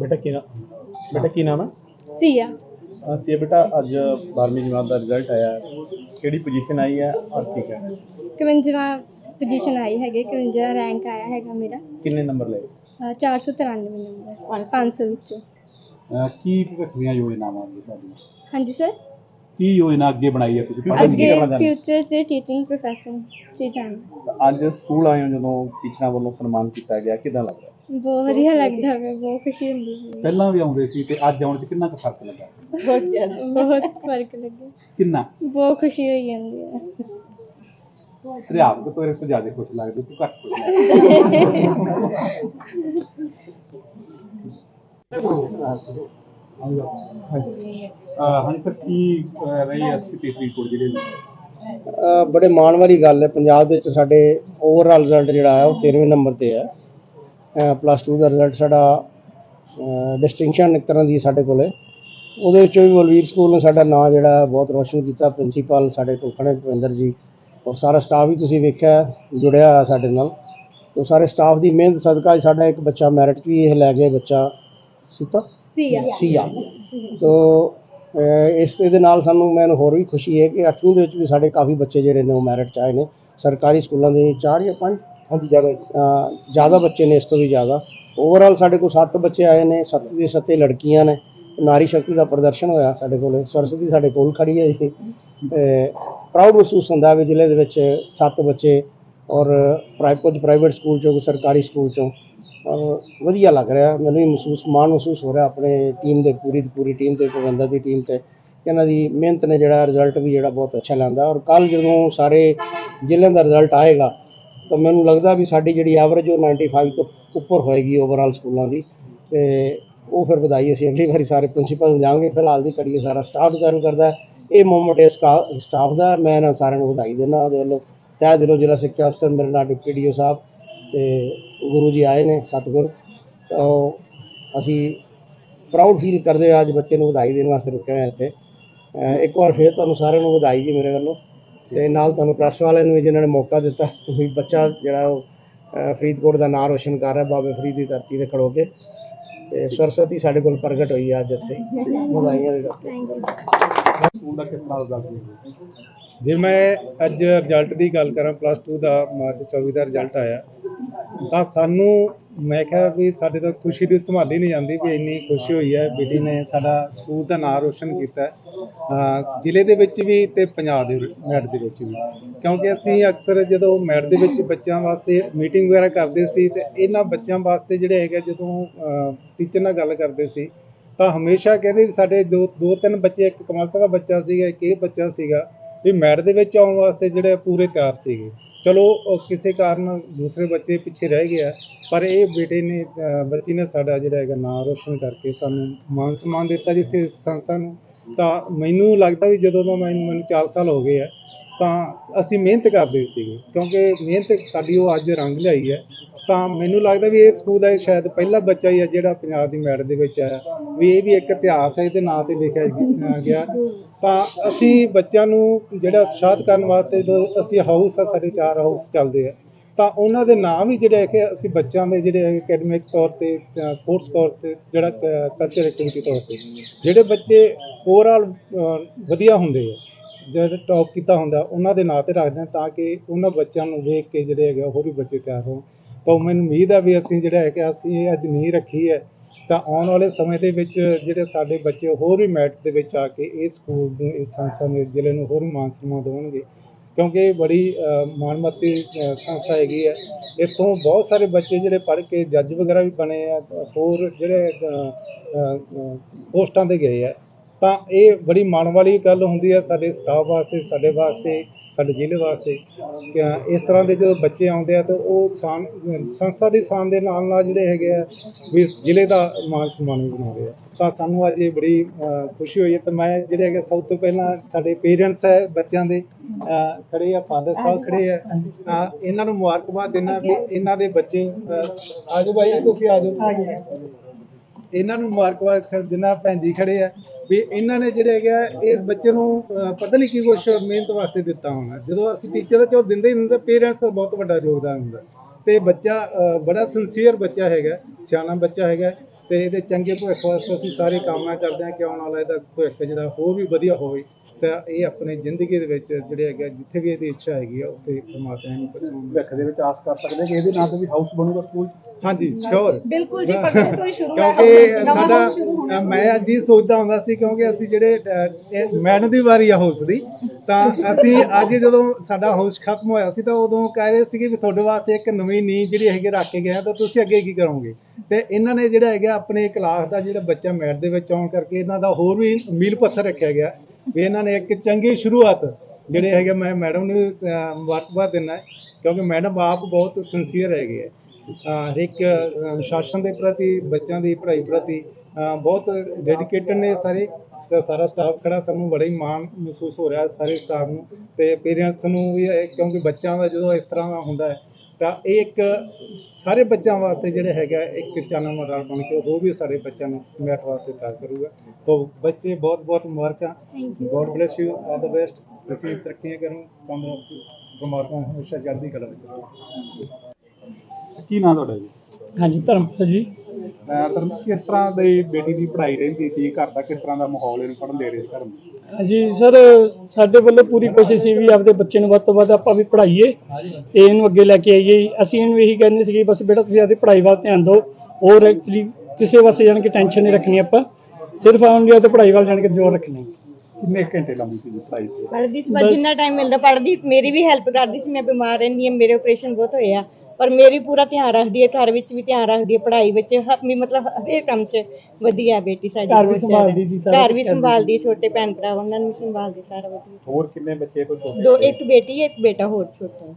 ਬੇਟਾ ਕੀ ਨਾਮ ਬੇਟਾ ਕੀ ਨਾਮ ਹੈ? ਸੀਆ। ਤੇ ਬੇਟਾ ਅੱਜ 12ਵੀਂ ਜਮਾਤ ਦਾ ਰਿਜ਼ਲਟ ਆਇਆ। ਹੈ। ਕਿਹੜੀ ਪੋਜੀਸ਼ਨ ਆਈ ਹੈ ਔਰ ਕੀ ਕਹਿਣਾ? ਹੈ? 51ਵਾਂ ਪੋਜੀਸ਼ਨ ਆਈ ਹੈਗੀ 51 ਰੈਂਕ ਆਇਆ ਹੈਗਾ ਮੇਰਾ। ਕਿੰਨੇ ਨੰਬਰ ਲਏ? ਅਹ 493 ਨੰਬਰ 500 ਵਿੱਚੋਂ। ਅਹ ਕੀ ਭਵਿੱਖ ਦੀਆਂ ਯੋਜਨਾਵਾਂ ਨੇ ਤੁਹਾਡੀਆਂ? ਹਾਂਜੀ ਸਰ ਕੀ ਯੋਜਨਾ ਅੱਗੇ ਬਣਾਈ ਹੈ ਤੁਸੀਂ? ਪੜ੍ਹਨ ਅੱਗੇ ਕੀ ਕਰਨਾ ਚਾਹੁੰਦੇ? ਫਿਊਚਰ 'ਚ ਟੀਚਿੰਗ ਪ੍ਰੋਫੈਸ਼ਨ 'ਚ ਜਾਣਾ। ਅੱਜ ਸਕੂਲ ਆਏ ਹੋ ਜਦੋਂ ਟੀਚਰਾਂ ਵੱਲੋਂ ਸਨਮਾਨ ਕੀਤਾ ਗਿਆ ਕਿਦਾਂ ਲੱਗ ਰਿਹਾ ਬਹੁਤ ਵਧੀਆ ਲੱਗਦਾ ਹੈ ਬਹੁਤ ਖੁਸ਼ੀ ਹੁੰਦੀ ਹੈ ਪਹਿਲਾਂ ਵੀ ਆਉਂਦੇ ਸੀ ਤੇ ਅੱਜ ਆਉਣ 'ਚ ਕਿੰਨਾ ਕੁ ਫ਼ਰਕ ਲੱਗਾ? ਬਹੁਤ ਜ਼ਿਆਦਾ ਬਹੁਤ ਫ਼ਰਕ ਲੱਗਿਆ। ਕਿੰਨਾ? ਬਹੁਤ ਖੁਸ਼ੀ ਹੋਈ ਜਾਂਦੀ ਹੈ ਅਧਿਆਪਕ ਤੋਂ ਇਸ ਤੋਂ ਜ਼ਿਆਦਾ ਖੁਸ਼ ਲੱਗਦੇ ਤੂੰ ਘੱਟ ਖੁਸ਼ ਲੱਗਦਾ। ਅਹ ਹਾਂਜੀ ਸਰ ਕੀ ਅਹ ਰਹੀ ਹੈ ਸਥਿਤੀ ਫਰੀਦਕੋਟ ਜ਼ਿਲ੍ਹੇ ਦੀ ਅ, ਬੜੇ ਮਾਣ ਵਾਲੀ ਗੱਲ ਹੈ ਪੰਜਾਬ ਦੇ ਵਿੱਚ ਸਾਡੇ ਓਵਰਆਲ ਰਿਜ਼ਲਟ ਜਿਹੜਾ ਹੈ ਉਹ 13ਵੇਂ ਨੰਬਰ ਤੇ ਹੈ। ਪਲੱਸ 2 ਦਾ ਰਿਜ਼ਲਟ ਸਾਡਾ ਡਿਸਟਿੰਕਸ਼ਨ ਇੱਕ ਤਰ੍ਹਾਂ ਦੀ ਸਾਡੇ ਕੋਲ। ਉਹਦੇ ਵਿੱਚੋਂ ਵੀ ਬਲਵੀਰ ਸਕੂਲ ਨੇ ਸਾਡਾ ਨਾਂ ਜਿਹੜਾ ਬਹੁਤ ਰੋਸ਼ਨ ਕੀਤਾ ਪ੍ਰਿੰਸੀਪਲ ਸਾਡੇ ਟੋਕਣੇ ਭੁਪਿੰਦਰ ਜੀ। ਔਰ ਸਾਰਾ ਸਟਾਫ ਵੀ ਤੁਸੀਂ ਵੇਖਿਆ ਜੁੜਿਆ ਹੋਇਆ ਸਾਡੇ ਨਾਲ। ਉਹ ਸਾਰੇ ਸਟਾਫ ਦੀ ਮਿਹਨਤ ਸਦਕਾ ਹੀ ਸਾਡਾ ਇੱਕ ਬੱਚਾ ਮੈਰਿਟ ਵੀ ਇਹ ਲੈ ਗਿਆ ਬੱਚਾ ਸੀਤਾ? ਸੀਆ। ਸੀਆ। ਤੋ ਇਸ ਦੇ ਨਾਲ ਸਾਨੂੰ ਮੈਨੂੰ ਹੋਰ ਵੀ ਖੁਸ਼ੀ ਹੈ ਕਿ 8ਵੀਂ ਦੇ ਵਿੱਚ ਵੀ ਸਾਡੇ ਕਾਫੀ ਬੱਚੇ ਜਿਹੜੇ ਨੇ ਉਹ ਮੈਰਿਟ 'ਚ ਆਏ ਨੇ। ਸਰਕਾਰੀ ਸਕੂਲਾਂ ਦੇ 4 ਜਾਂ 5 ਹਾਂਜੀ, ਜ਼ਿਆਦਾ ਜ਼ਿਆਦਾ ਬੱਚੇ ਨੇ ਇਸ ਤੋਂ ਵੀ ਜ਼ਿਆਦਾ। ਓਵਰਆਲ ਸਾਡੇ ਕੋਲ 7 ਬੱਚੇ ਆਏ ਨੇ 7 ਦੇ 7 ਲੜਕੀਆਂ ਨੇ। ਨਾਰੀ ਸ਼ਕਤੀ ਦਾ ਪ੍ਰਦਰਸ਼ਨ ਹੋਇਆ ਸਾਡੇ ਕੋਲ। ਸਰਸਤੀ ਸਾਡੇ ਕੋਲ ਖੜੀ ਹੈ ਜੀ। ਪ੍ਰਾਊਡ ਮਹਿਸੂਸ ਹੁੰਦਾ ਵੀ ਜ਼ਿਲ੍ਹੇ ਦੇ ਵਿੱਚ 7 ਬੱਚੇ ਔਰ ਪ੍ਰਾਈ, ਕੁਝ ਪ੍ਰਾਈਵੇਟ ਸਕੂਲ ਚੋਂ, ਕੁਝ ਸਰਕਾਰੀ ਸਕੂਲ ਚੋਂ। ਵਧੀਆ ਲੱਗ ਰਿਹਾ। ਮੈਨੂੰ ਵੀ ਮਹਿਸੂਸ, ਮਾਣ ਮਹਿਸੂਸ ਹੋ ਰਿਹਾ ਆਪਣੇ ਟੀਮ ਦੇ, ਪੂਰੀ ਦੀ ਪੂਰੀ ਟੀਮ ਤੇ, ਪ੍ਰਬੰਧਕ ਦੀ ਟੀਮ ਤੇ ਇਹਨਾਂ ਦੀ ਮਿਹਨਤ ਨੇ ਜਿਹੜਾ ਰਿਜ਼ਲਟ ਵੀ ਜਿਹੜਾ ਬਹੁਤ ਅੱਛਾ ਲੈਂਦਾ ਔਰ ਕੱਲ ਜਦੋਂ ਸਾਰੇ ਜ਼ਿਲ੍ਹਿਆਂ ਦਾ ਰਿਜ਼ਲਟ ਆਏਗਾ ਤਾਂ ਮੈਨੂੰ ਲੱਗਦਾ ਵੀ ਸਾਡੀ ਜਿਹੜੀ ਐਵਰੇਜ ਉਹ 95 ਤੋਂ ਉੱਪਰ ਹੋਏਗੀ ਓਵਰਆਲ ਸਕੂਲਾਂ ਦੀ। ਤੇ ਉਹ ਫਿਰ ਵਧਾਈ ਅਸੀਂ ਅਗਲੀ ਵਾਰੀ ਸਾਰੇ ਪ੍ਰਿੰਸੀਪਲ ਨੂੰ ਜਾਵਾਂਗੇ ਫਿਲਹਾਲ ਦੀ ਕੜੀਏ ਸਾਰਾ ਸਟਾਫ ਡਿਜ਼ਾਈਨ ਕਰਦਾ ਇਹ ਮੂਵਮੈਂਟ ਇਸ ਸਟਾਫ ਦਾ ਮੈਂ ਇਹਨਾਂ ਸਾਰਿਆਂ ਨੂੰ ਵਧਾਈ ਦਿੰਦਾ ਉਹਦੇ ਵੱਲੋਂ ਤਹਿ ਦਿਲੋਂ ਜ਼ਿਲ੍ਹਾ ਸਿੱਖਿਆ ਅਫਸਰ ਮੇਰੇ ਨਾਲ ਡਿਪਟੀ ਡੀਓ ਸਾਹਿਬ ਤੇ ਗੁਰੂ ਜੀ ਆਏ ਨੇ ਸਤਿਗੁਰ। ਤਾਂ ਅਸੀਂ ਪ੍ਰਾਊਡ ਫੀਲ ਕਰਦੇ ਹਾਂ। ਅੱਜ ਬੱਚੇ ਨੂੰ ਵਧਾਈ ਦੇਣ ਵਾਸਤੇ ਰੁਕੇ ਹੋਏ ਇੱਥੇ। ਇੱਕ ਵਾਰ ਫਿਰ ਤੁਹਾਨੂੰ ਸਾਰਿਆਂ ਨੂੰ ਵਧਾਈ ਜੀ ਮੇਰੇ ਵੱਲੋਂ। ਤੇ ਨਾਲ ਤੁਹਾਨੂੰ ਪ੍ਰੈਸ ਵਾਲਿਆਂ ਨੂੰ ਵੀ ਜਿਨ੍ਹਾਂ ਨੇ ਮੌਕਾ ਦਿੱਤਾ ਵੀ ਬੱਚਾ ਜਿਹੜਾ ਉਹ ਫਰੀਦਕੋਟ ਦਾ ਨਾਂ ਰੋਸ਼ਨ ਕਰ ਰਿਹਾ ਬਾਬੇ ਫਰੀਦ ਦੀ ਧਰਤੀ ਤੇ ਖੜੋ ਕੇ। ਤੇ ਸਰਸਵਤੀ ਸਾਡੇ ਕੋਲ ਪ੍ਰਗਟ ਹੋਈ ਹੈ ਅੱਜ ਇੱਥੇ। ਵਧਾਈਆਂ ਦੇ ਕਰਕੇ ਥੈਂਕ ਯੂ ਸਕੂਲ ਦਾ ਕਿਸ ਤਰ੍ਹਾਂ ਰਿਜ਼ਲਟ ਮਿਲਿਆ ਜੇ ਮੈਂ ਅੱਜ ਰਿਜ਼ਲਟ ਦੀ ਗੱਲ ਕਰਾਂ ਪਲੱਸ 2 ਦਾ ਮਾਰਚ 24 ਦਾ ਰਿਜ਼ਲਟ ਆਇਆ ਤਾਂ ਸਾਨੂੰ ਮੈਂ ਕਿਹਾ ਵੀ ਸਾਡੇ ਤੋਂ ਖੁਸ਼ੀ ਦੀ ਸੰਭਾਲੀ ਨਹੀਂ ਜਾਂਦੀ ਵੀ ਇੰਨੀ ਖੁਸ਼ੀ ਹੋਈ ਹੈ। ਬੇਟੀ ਨੇ ਸਾਡਾ ਸਕੂਲ ਦਾ ਨਾਮ ਰੋਸ਼ਨ ਕੀਤਾ। ਹੈ ਅਹ ਜ਼ਿਲ੍ਹੇ ਦੇ ਵਿੱਚ ਵੀ ਤੇ ਪੰਜਾਬ ਦੇ ਮੈਟ ਦੇ ਵਿੱਚ ਵੀ। ਕਿਉਂਕਿ ਅਸੀਂ ਅਕਸਰ ਜਦੋਂ ਮੈਟ ਦੇ ਵਿੱਚ ਬੱਚਿਆਂ ਵਾਸਤੇ ਮੀਟਿੰਗ ਵਗੈਰਾ ਕਰਦੇ ਸੀ ਤੇ ਇਹਨਾਂ ਬੱਚਿਆਂ ਵਾਸਤੇ ਜਿਹੜੇ ਹੈਗੇ ਜਦੋਂ ਟੀਚਰ ਨਾਲ ਗੱਲ ਕਰਦੇ ਸੀ, ਤਾਂ ਹਮੇਸ਼ਾ ਕਹਿੰਦੇ ਵੀ ਸਾਡੇ ਦੋ ਦੋ ਤਿੰਨ ਬੱਚੇ, ਇੱਕ ਕਮਰਸ ਦਾ ਬੱਚਾ ਸੀਗਾ, ਇੱਕ ਇਹ ਬੱਚਾ ਸੀਗਾ, ਵੀ ਮੈਟ ਦੇ ਵਿੱਚ ਆਉਣ ਵਾਸਤੇ ਜਿਹੜੇ ਪੂਰੇ ਤਿਆਰ ਸੀਗੇ। ਚਲੋ, ਉਹ ਕਿਸੇ ਕਾਰਨ ਦੂਸਰੇ ਬੱਚੇ ਪਿੱਛੇ ਰਹਿ ਗਿਆ, ਪਰ ਇਹ ਬੇਟੇ ਨੇ, ਅਹ ਬੱਚੀ ਨੇ ਸਾਡਾ ਜਿਹੜਾ ਹੈਗਾ ਨਾਮ ਰੋਸ਼ਨ ਕਰਕੇ ਸਾਨੂੰ ਮਾਨ ਸਨਮਾਨ ਦਿੱਤਾ ਜਿੱਥੇ ਸੰਸਥਾ ਨੂੰ ਤਾਂ ਮੈਨੂੰ ਲੱਗਦਾ ਵੀ ਜਦੋਂ ਦਾ ਮੈਨੂੰ ਮੈਨੂੰ 4 ਸਾਲ ਹੋ ਗਏ ਆ, ਤਾਂ ਅਸੀਂ ਮਿਹਨਤ ਕਰਦੇ ਸੀਗੇ, ਕਿਉਂਕਿ ਮਿਹਨਤ ਸਾਡੀ ਉਹ ਅੱਜ ਰੰਗ ਲਿਆਈ ਹੈ। ਤਾਂ ਮੈਨੂੰ ਲੱਗਦਾ ਵੀ ਇਹ ਸਕੂਲ ਦਾ ਸ਼ਾਇਦ ਪਹਿਲਾ ਬੱਚਾ ਹੀ ਹੈ ਜਿਹੜਾ ਪੰਜਾਬ ਦੀ ਮੈਰਿਟ ਦੇ ਵਿੱਚ ਆਇਆ। ਵੀ ਇਹ ਵੀ ਇੱਕ ਇਤਿਹਾਸ ਹੈ, ਇਹਦੇ ਨਾਂ ਤੇ ਲਿਖਿਆ ਗਿਆ- ਤਾਂ ਅਸੀਂ ਬੱਚਿਆਂ ਨੂੰ ਜਿਹੜਾ ਉਤਸ਼ਾਹਿਤ ਕਰਨ ਵਾਸਤੇ ਜੋ ਅਸੀਂ ਹਾਊਸ ਆ, ਸਾਡੇ ਚਾਰ ਹਾਊਸ ਚੱਲਦੇ ਆ। ਤਾਂ ਉਹਨਾਂ ਦੇ ਨਾਮ ਹੀ ਜਿਹੜੇ ਹੈ ਕਿ ਅਸੀਂ ਬੱਚਿਆਂ ਦੇ ਜਿਹੜੇ ਅਕੈਡਮਿਕ ਤੌਰ ਤੇ ਸਪੋਰਟਸ ਤੌਰ ਤੇ ਜਿਹੜਾ ਕਲਚਰ ਐਕਟੀਵਿਟੀ ਤੌਰ ਤੇ, ਜਿਹੜੇ ਬੱਚੇ ਓਵਰਆਲ ਵਧੀਆ ਹੁੰਦੇ ਆ, ਜਿਹੜੇ ਟੌਪ ਕੀਤਾ ਹੁੰਦਾ, ਉਹਨਾਂ ਦੇ ਨਾਂ ਤੇ ਰੱਖਦੇ ਹਾਂ ਤਾਂ ਕਿ ਉਹਨਾਂ ਬੱਚਿਆਂ ਨੂੰ ਵੇਖ ਕੇ ਜਿਹੜੇ ਹੈਗੇ ਆ, ਹੋਰ ਵੀ ਬੱਚੇ ਤਿਆਰ ਹੋਣ। ਤਾਂ ਮੈਨੂੰ ਉਮੀਦ ਆ ਵੀ ਅਸੀਂ ਜਿਹੜਾ ਹੈ ਕਿ ਅਸੀਂ ਇਹ ਅੱਜ ਨੀਂਹ ਰੱਖੀ ਹੈ, ਤਾਂ ਆਉਣ ਵਾਲੇ ਸਮੇਂ ਦੇ ਵਿੱਚ ਜਿਹੜੇ ਸਾਡੇ ਬੱਚੇ ਹੋਰ ਵੀ ਮੈਟ ਦੇ ਵਿੱਚ ਆ ਕੇ ਇਸ ਸਕੂਲ ਨੂੰ, ਇਸ ਸੰਸਥਾ ਨੂੰ, ਇਸ ਜ਼ਿਲ੍ਹੇ ਨੂੰ ਹੋਰ ਵੀ ਮਾਨ ਸਨਮਾਨ ਦੇਣਗੇ ਕਿਉਂਕਿ ਇਹ ਬੜੀ ਅ, ਮਾਣਮੱਤੀ ਸੰਸਥਾ ਹੈਗੀ ਹੈ। ਇੱਥੋਂ ਬਹੁਤ ਸਾਰੇ ਬੱਚੇ ਜਿਹੜੇ ਪੜ੍ਹ ਕੇ ਜੱਜ ਵਗੈਰਾ ਵੀ ਬਣੇ ਆ ਹੋਰ ਜਿਹੜੇ ਪੋਸਟਾਂ ਤੇ ਗਏ ਆ। ਤਾਂ ਇਹ ਬੜੀ ਮਾਣ ਵਾਲੀ ਗੱਲ ਹੁੰਦੀ ਹੈ ਸਾਡੇ ਸਟਾਫ ਵਾਸਤੇ ਸਾਡੇ ਵਾਸਤੇ। ਸਾਡੇ ਜ਼ਿਲ੍ਹੇ ਵਾਸਤੇ ਕਿ ਇਸ ਤਰ੍ਹਾਂ ਦੇ ਜਦੋਂ ਬੱਚੇ ਆਉਂਦੇ ਆ ਤਾਂ ਉਹ ਸੰਸਥਾ ਦੀ ਸ਼ਾਨ ਦੇ ਨਾਲ ਨਾਲ ਜਿਹੜੇ ਹੈਗੇ ਆ ਵੀ ਜ਼ਿਲ੍ਹੇ ਦਾ ਮਾਨ ਸਨਮਾਨ ਵੀ ਬਣਾਉਂਦੇ ਆ। ਤਾਂ ਸਾਨੂੰ ਅੱਜ ਇਹ ਬੜੀ ਖੁਸ਼ੀ ਹੋਈ ਹੈ। ਤੇ ਮੈਂ ਜਿਹੜੇ ਹੈਗੇ ਸਭ ਤੋਂ ਪਹਿਲਾਂ ਸਾਡੇ ਪੇਰੈਂਟਸ ਹੈ ਬੱਚਿਆਂ ਦੇ ਖੜੇ ਆ ਫਾਦਰ ਸਾਹਿਬ ਖੜੇ ਆ। ਇਹਨਾਂ ਨੂੰ ਮੁਬਾਰਕਬਾਦ ਦੇਣਾ ਵੀ ਇਹਨਾਂ ਦੇ ਬੱਚੇ ਆਜੋ ਭਾਈ ਤੁਸੀਂ ਆਜੋ। ਇਹਨਾਂ ਨੂੰ ਮੁਬਾਰਕਬਾਦ ਜਿਨ੍ਹਾਂ ਭੈਣ ਜੀ ਖੜੇ ਆ। ਵੀ ਇਹਨਾਂ ਨੇ ਜਿਹੜੇ ਹੈਗਾ ਇਸ ਬੱਚੇ ਨੂੰ ਅਹ, ਪਤਾ ਨਹੀਂ ਕੀ ਕੁਛ ਮਿਹਨਤ ਵਾਸਤੇ ਦਿੱਤਾ ਹੋਣਾ। ਜਦੋਂ ਅਸੀਂ ਟੀਚਰ ਦਾ ਚੋ ਦਿੰਦੇ ਹੀ ਨਹੀਂ ਹੁੰਦੇ ਪੇਰੈਂਟਸ ਦਾ ਬਹੁਤ ਵੱਡਾ ਯੋਗਦਾਨ ਹੁੰਦਾ। ਤੇ ਬੱਚਾ ਅਹ, ਬੜਾ ਸਿੰਸੀਅਰ ਬੱਚਾ ਹੈਗਾ ਸਿਆਣਾ ਬੱਚਾ ਹੈਗਾ ਤੇ ਇਹਦੇ ਚੰਗੇ ਭਵਿੱਖ ਵਾਸਤੇ ਅਸੀਂ ਸਾਰੇ ਕਾਮਨਾ ਕਰਦੇ ਹਾਂ ਕਿ ਆਉਣ ਵਾਲਾ ਇਹਦਾ ਭਵਿੱਖ ਜਿਹੜਾ ਹੋਰ ਵੀ ਵਧੀਆ ਹੋਵੇ। ਤਾਂ ਇਹ ਆਪਣੇ ਜ਼ਿੰਦਗੀ ਦੇ ਵਿੱਚ ਜਿਹੜੇ ਹੈਗਾ ਜਿੱਥੇ ਵੀ ਇਹਦੀ ਇੱਛਾ ਹੈਗੀ ਆ ਉੱਥੇ ਪਰਮਾਤਮਾ ਨੂੰ ਭਵਿੱਖ ਦੇ ਵਿੱਚ ਆਸ ਕਰ ਸਕਦੇ ਕਿ ਇਹਦੇ ਨਾਂ ਤੇ ਵੀ ਹਾਊਸ ਬਣੂਗਾ ਸਕੂਲ? ਹਾਂਜੀ ਸ਼ੋਰ ਬਿਲਕੁਲ ਜੀ ਪਰਸੋਂ ਤੋਂ ਹੀ ਸ਼ੁਰੂ ਹੈ। ਕਿਉਂਕਿ ਨਵਾਂ ਸਾਡਾ ਹਾਊਸ ਸ਼ੁਰੂ ਹੋਣਾ ਅ, ਮੈਂ ਅੱਜ ਹੀ ਸੋਚਦਾ ਹੁੰਦਾ ਸੀ ਕਿਉਂਕਿ ਅਸੀਂ ਜਿਹੜੇ ਮੈਡਮ ਦੀ ਵਾਰੀ ਆ ਹਾਊਸ ਦੀ ਤਾਂ ਅਸੀਂ ਅੱਜ ਜਦੋਂ ਸਾਡਾ ਹਾਊਸ ਖਤਮ ਹੋਇਆ ਸੀ ਤਾਂ ਉਦੋਂ ਕਹਿ ਰਹੇ ਸੀਗੇ ਵੀ ਤੁਹਾਡੇ ਵਾਸਤੇ ਇੱਕ ਨਵੀਂ ਨੀਂਹ ਜਿਹੜੀ ਹੈਗੀ ਰੱਖ ਕੇ ਗਏ ਆ ਤਾਂ ਤੁਸੀਂ ਅੱਗੇ ਕੀ ਕਰੋਗੇ? ਤੇ ਇਹਨਾਂ ਨੇ ਜਿਹੜਾ ਹੈਗਾ ਆਪਣੇ ਕਲਾਸ ਦਾ ਜਿਹੜਾ ਬੱਚਾ ਮੈਟ ਦੇ ਵਿੱਚ ਆਉਣ ਕਰਕੇ ਇਹਨਾਂ ਦਾ ਹੋਰ ਵੀ ਮੀਲ ਪੱਥਰ ਰੱਖਿਆ ਗਿਆ। ਵੀ ਇਹਨਾਂ ਨੇ ਇੱਕ ਚੰਗੀ ਸ਼ੁਰੂਆਤ ਜਿਹੜੇ ਹੈਗੇ ਮੈਂ ਮੈਡਮ ਨੂੰ ਅ, ਮੁਬਾਰਕਬਾਦ ਦਿੰਦਾ ਕਿਉਂਕਿ ਮੈਡਮ ਆਪ ਬਹੁਤ ਸਿੰਸੀਅਰ ਹੈਗੇ ਹੈ ਅਹ ਹਰ ਇੱਕ ਅਹ ਦੇ ਪ੍ਰਤੀ ਬੱਚਿਆਂ ਦੀ ਪੜ੍ਹਾਈ ਪ੍ਰਤੀ ਬਹੁਤ ਡੈਡੀਕੇਟਡ ਨੇ ਸਾਰੇ। ਤੇ ਸਾਰਾ ਸਟਾਫ ਖੜਾ ਸਾਨੂੰ ਬੜਾ ਹੀ ਮਾਣ ਮਹਿਸੂਸ ਹੋ ਰਿਹਾ ਸਾਰੇ ਸਟਾਫ ਨੂੰ। ਤੇ ਪੇਰੈਂਟਸ ਨੂੰ ਵੀ ਇਹ ਕਿਉਂਕਿ ਬੱਚਿਆਂ ਦਾ ਜਦੋਂ ਇਸ ਤਰ੍ਹਾਂ ਦਾ ਹੁੰਦਾ ਹੈ ਤਾਂ ਇਹ ਇੱਕ ਸਾਰੇ ਬੱਚਿਆਂ ਵਾਸਤੇ ਜਿਹੜੇ ਹੈਗਾ ਇੱਕ ਚਾਨਣ ਮਰਾਲ ਬਣ ਕੇ ਉਹ ਵੀ ਸਾਰੇ ਬੱਚਿਆਂ ਨੂੰ ਮੈਟ ਵਾਸਤੇ ਤਿਆਰ ਕਰੂਗਾ। ਤੋਂ ਬੱਚੇ ਬਹੁਤ ਬਹੁਤ ਮੁਬਾਰਕਾਂ। God bless you all the best ਤੁਸੀਂ ਤਰੱਕੀਆਂ ਕਰੋ ਤੰਦਰੁਸਤੀ ਪਰਮਾਤਮਾ ਹਮੇਸ਼ਾ ਵਿੱਚ ਰੱਖੇ ਕੀ ਨਾਂ ਤੁਹਾਡਾ ਜੀ? ਹਾਂਜੀ ਧਰਮਪਾਲ ਜੀ। ਧਰਮ ਕਿਸ ਤਰ੍ਹਾਂ ਦੀ ਬੇਟੀ ਦੀ ਪੜ੍ਹਾਈ ਰਹਿੰਦੀ ਸੀ ਘਰ ਦਾ ਕਿਸ ਤਰ੍ਹਾਂ ਦਾ ਮਾਹੌਲ ਇਹਨੂੰ ਪੜ੍ਹਨ ਦੇ ਰਹੇ ਸੀ ਘਰ ਨੂੰ ਹਾਂਜੀ ਸਰ ਸਾਡੇ ਵੱਲੋਂ ਪੂਰੀ ਕੋਸ਼ਿਸ਼ ਸੀ ਵੀ ਆਪਦੇ ਬੱਚੇ ਨੂੰ ਵੱਧ ਤੋਂ ਵੱਧ ਆਪਾਂ ਵੀ ਪੜ੍ਹਾਈਏ ਤੇ ਇਹਨੂੰ ਅੱਗੇ ਲੈ ਕੇ ਆਈਏ। ਅਸੀਂ ਇਹਨੂੰ ਇਹੀ ਕਹਿੰਦੇ ਸੀਗੇ ਬਸ ਬੇਟਾ ਤੁਸੀਂ ਆਪਦੀ ਪੜ੍ਹਾਈ ਵੱਲ ਧਿਆਨ ਦਿਓ ਹੋਰ ਐਕਚੁਅਲੀ ਕਿਸੇ ਵਾਸਤੇ ਜਾਣ ਕੇ ਟੈਨਸ਼ਨ ਨਹੀਂ ਰੱਖਣੀ ਆਪਾਂ ਸਿਰਫ ਆਉਣ ਤੇ ਪੜ੍ਹਾਈ ਵੱਲ ਜਾਣ ਕੇ ਜ਼ੋਰ ਰੱਖਣਾ। ਕਿੰਨੇ ਕੁ ਘੰਟੇ ਲਾਉਂਦੀ ਸੀ ਜੀ ਪੜ੍ਹਾਈ? ਤੇ ਪੜ੍ਹਦੀ ਸੀ ਬਸ ਜਿੰਨਾ ਟਾਈਮ ਮਿਲਦਾ ਪੜ੍ਹਦੀ ਮੇਰੀ ਵੀ ਹੈਲਪ ਕਰਦੀ ਸੀ ਮੈਂ ਬਿਮਾਰ ਰਹਿੰਦੀ ਹਾਂ ਮੇਰੇ ਆਪਰੇਸ਼ਨ ਬਹੁਤ ਹੋਏ ਆ। ਪਰ ਮੇਰੀ ਪੂਰਾ ਧਿਆਨ ਰੱਖਦੀ ਹੈ ਘਰ ਵਿੱਚ ਵੀ ਧਿਆਨ ਰੱਖਦੀ ਹੈ ਪੜ੍ਹਾਈ ਵਿੱਚ ਹ- ਵੀ ਮਤਲਬ ਹਰੇਕ ਕੰਮ 'ਚ ਵਧੀਆ ਬੇਟੀ ਸਾਡੀ ਘਰ ਵੀ ਬਹੁਤ ਜ਼ਿਆਦਾ। ਸੰਭਾਲਦੀ ਸੀ, ਸਾਰਾ ਘਰ ਕੁਛ ਵੀ ਕਰਦੀ ਸੰਭਾਲਦੀ ਛੋਟੇ ਭੈਣ ਭਰਾ ਉਹਨਾਂ ਨੂੰ ਵੀ ਸੰਭਾਲਦੀ ਸਾਰਾ ਵਧੀਆ ਹੋਰ ਕਿੰਨੇ ਬੱਚੇ ਕੋਈ ਛੋਟੇ ਦੋ ਇੱਕ ਬੇਟੀ ਹੈ ਇੱਕ ਬੇਟਾ ਹੋਰ ਛੋਟਾ ਹੈ।